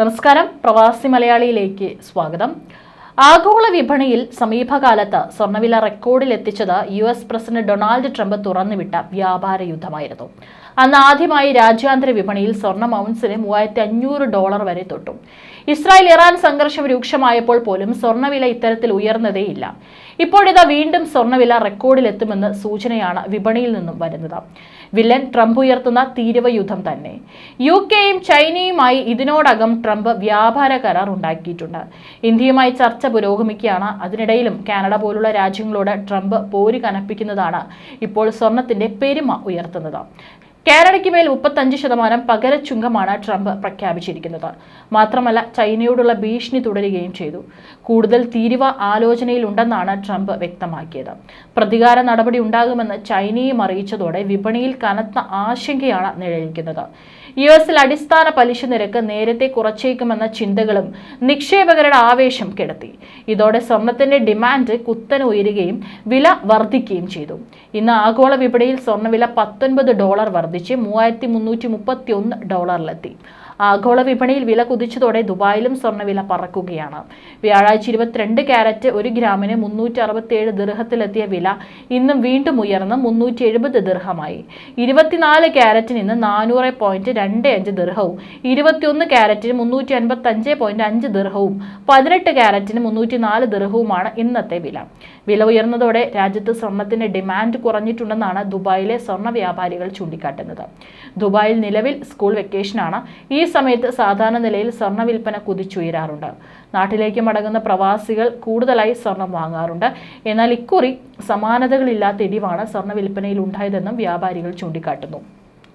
നമസ്കാരം. പ്രവാസി മലയാളിയിലേക്ക് സ്വാഗതം. ആഗോള വിപണിയിൽ സമീപകാലത്ത് സ്വർണവില റെക്കോർഡിലെത്തിച്ചത് U S president Donald Trump തുറന്നുവിട്ട വ്യാപാര യുദ്ധമായിരുന്നു. അന്ന് ആദ്യമായി രാജ്യാന്തര വിപണിയിൽ സ്വർണ ഔൺസിന് മൂവായിരത്തി അഞ്ഞൂറ് ഡോളർ വരെ തൊട്ടു. ഇസ്രായേൽ ഇറാൻ സംഘർഷം രൂക്ഷമായപ്പോൾ പോലും സ്വർണവില ഇത്തരത്തിൽ ഉയർന്നതേയില്ല. ഇപ്പോഴിതാ വീണ്ടും സ്വർണവില റെക്കോർഡിലെത്തുമെന്ന് സൂചനയാണ് വിപണിയിൽ നിന്നും വരുന്നത്. വില്ലൻ ട്രംപ് ഉയർത്തുന്ന തീരുവ യുദ്ധം തന്നെ. യു കെയും ചൈനയുമായി ഇതിനോടകം ട്രംപ് വ്യാപാര കരാർ ഉണ്ടാക്കിയിട്ടുണ്ട്. ഇന്ത്യയുമായി ചർച്ച പുരോഗമിക്കുകയാണ്. അതിനിടയിലും കാനഡ പോലുള്ള രാജ്യങ്ങളോട് ട്രംപ് പോരി കനപ്പിക്കുന്നതാണ് ഇപ്പോൾ സ്വർണത്തിന്റെ പെരുമ ഉയർത്തുന്നത്. കാനഡയ്ക്ക് മേൽ മുപ്പത്തഞ്ച് ശതമാനം പകര ചുങ്കമാണ് ട്രംപ് പ്രഖ്യാപിച്ചിരിക്കുന്നത്. മാത്രമല്ല ചൈനയോടുള്ള ഭീഷണി തുടരുകയും ചെയ്തു. കൂടുതൽ തീരുവ ആലോചനയിലുണ്ടെന്നാണ് ട്രംപ് വ്യക്തമാക്കിയത്. പ്രതികാര നടപടി ഉണ്ടാകുമെന്ന് ചൈനയും അറിയിച്ചതോടെ വിപണിയിൽ കനത്ത ആശങ്കയാണ് നിഴലിക്കുന്നത്. യു എസിൽ അടിസ്ഥാന പലിശ നിരക്ക് നേരത്തെ കുറച്ചേക്കുമെന്ന ചിന്തകളും നിക്ഷേപകരുടെ ആവേശം കിടത്തി. ഇതോടെ സ്വർണത്തിന്റെ ഡിമാൻഡ് കുത്തനെ ഉയരുകയും വില വർദ്ധിക്കുകയും ചെയ്തു. ഇന്ന് ആഗോള വിപണിയിൽ സ്വർണവില പത്തൊൻപത് ഡോളർ വർദ്ധിച്ച്. മൂവായിരത്തി മുന്നൂറ്റി മുപ്പത്തി ഡോളറിലെത്തി. ആഗോള വിപണിയിൽ വില കുതിച്ചതോടെ ദുബായിലും സ്വർണവില പറക്കുകയാണ്. വ്യാഴാഴ്ച ഇരുപത്തിരണ്ട് ക്യാരറ്റ് ഒരു ഗ്രാമിന് മുന്നൂറ്റി അറുപത്തിയേഴ് ദീർഘത്തിലെത്തിയ വില ഇന്നും വീണ്ടും ഉയർന്ന് മുന്നൂറ്റി എഴുപത് ദീർഘമായി. ഇരുപത്തിനാല് ക്യാരറ്റിന് ഇന്ന് നാനൂറ് പോയിന്റ് രണ്ട് അഞ്ച് ദീർഘവും ഇരുപത്തിയൊന്ന് ക്യാരറ്റിന് മുന്നൂറ്റി അൻപത്തി അഞ്ച് പോയിന്റ് അഞ്ച് ദീർഘവും പതിനെട്ട് ക്യാരറ്റിന് മുന്നൂറ്റി നാല് ദീർഘവുമാണ് ഇന്നത്തെ വില. വില ഉയർന്നതോടെ രാജ്യത്ത് സ്വർണത്തിന്റെ ഡിമാൻഡ് കുറഞ്ഞിട്ടുണ്ടെന്നാണ് ദുബായിലെ സ്വർണ വ്യാപാരികൾ ചൂണ്ടിക്കാട്ടുന്നത്. ദുബായിൽ നിലവിൽ സ്കൂൾ വെക്കേഷനാണ്. ഈ സമയത്ത് സാധാരണ നിലയിൽ സ്വർണ വിൽപ്പന കുതിച്ചുയരാറുണ്ട്. നാട്ടിലേക്ക് മടങ്ങുന്ന പ്രവാസികൾ കൂടുതലായി സ്വർണം വാങ്ങാറുണ്ട്. എന്നാൽ ഇക്കുറി സമാനതകളില്ലാത്ത ഇടിവാണ് സ്വർണ വിൽപ്പനയിൽ ഉണ്ടായതെന്നും വ്യാപാരികൾ ചൂണ്ടിക്കാട്ടുന്നു.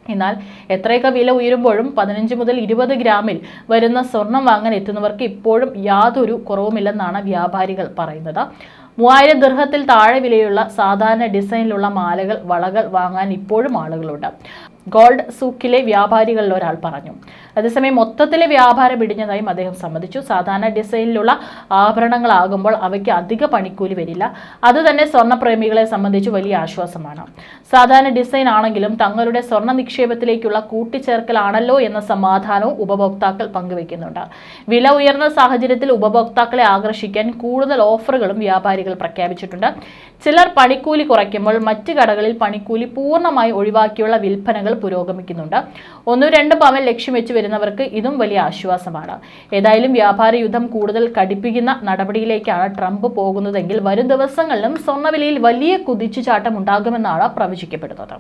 എന്നാൽ എത്രയൊക്കെ വില ഉയരുമ്പോഴും പതിനഞ്ച് മുതൽ ഇരുപത് ഗ്രാമിൽ വരുന്ന സ്വർണം വാങ്ങാൻ എത്തുന്നവർക്ക് ഇപ്പോഴും യാതൊരു കുറവുമില്ലെന്നാണ് വ്യാപാരികൾ പറയുന്നത്. മൂവായിരം ദീർഘത്തിൽ താഴെ വിലയുള്ള സാധാരണ ഡിസൈനിലുള്ള മാലകൾ വളകൾ വാങ്ങാൻ ഇപ്പോഴും ആളുകളുണ്ട്. ഗോൾഡ് സൂക്കിലെ വ്യാപാരികളിൽ ഒരാൾ പറഞ്ഞു. അതേസമയം മൊത്തത്തിലെ വ്യാപാരം ഇടിഞ്ഞതായും അദ്ദേഹം സമ്മതിച്ചു. സാധാരണ ഡിസൈനിലുള്ള ആഭരണങ്ങളാകുമ്പോൾ അവയ്ക്ക് അധിക പണിക്കൂലി വരില്ല. അതുതന്നെ സ്വർണപ്രേമികളെ സംബന്ധിച്ച് വലിയ ആശ്വാസമാണ്. സാധാരണ ഡിസൈൻ ആണെങ്കിലും തങ്ങളുടെ സ്വർണ നിക്ഷേപത്തിലേക്കുള്ള കൂട്ടിച്ചേർക്കലാണല്ലോ എന്ന സമാധാനവും ഉപഭോക്താക്കൾ പങ്കുവെക്കുന്നുണ്ട് വില ഉയർന്ന സാഹചര്യത്തിൽ ഉപഭോക്താക്കളെ ആകർഷിക്കാൻ കൂടുതൽ ഓഫറുകളും വ്യാപാരികൾ പ്രഖ്യാപിച്ചിട്ടുണ്ട്. ചിലർ പണിക്കൂലി കുറയ്ക്കുമ്പോൾ മറ്റ് കടകളിൽ പണിക്കൂലി പൂർണമായി ഒഴിവാക്കിയുള്ള വിൽപ്പനകൾ പുരോഗമിക്കുന്നുണ്ട്. ഒന്നും രണ്ട് പവൻ ലക്ഷ്യം വെച്ച് വരുന്നവർക്ക് ഇതും വലിയ ആശ്വാസമാണ്. ഏതായാലും വ്യാപാര യുദ്ധം കൂടുതൽ കടുപ്പിക്കുന്ന നടപടിയിലേക്കാണ് ട്രംപ് പോകുന്നതെങ്കിൽ വരും ദിവസങ്ങളിലും സ്വർണവിലയിൽ വലിയ കുതിച്ചുചാട്ടം ഉണ്ടാകുമെന്നാണ് പ്രവചിക്കപ്പെടുന്നത്.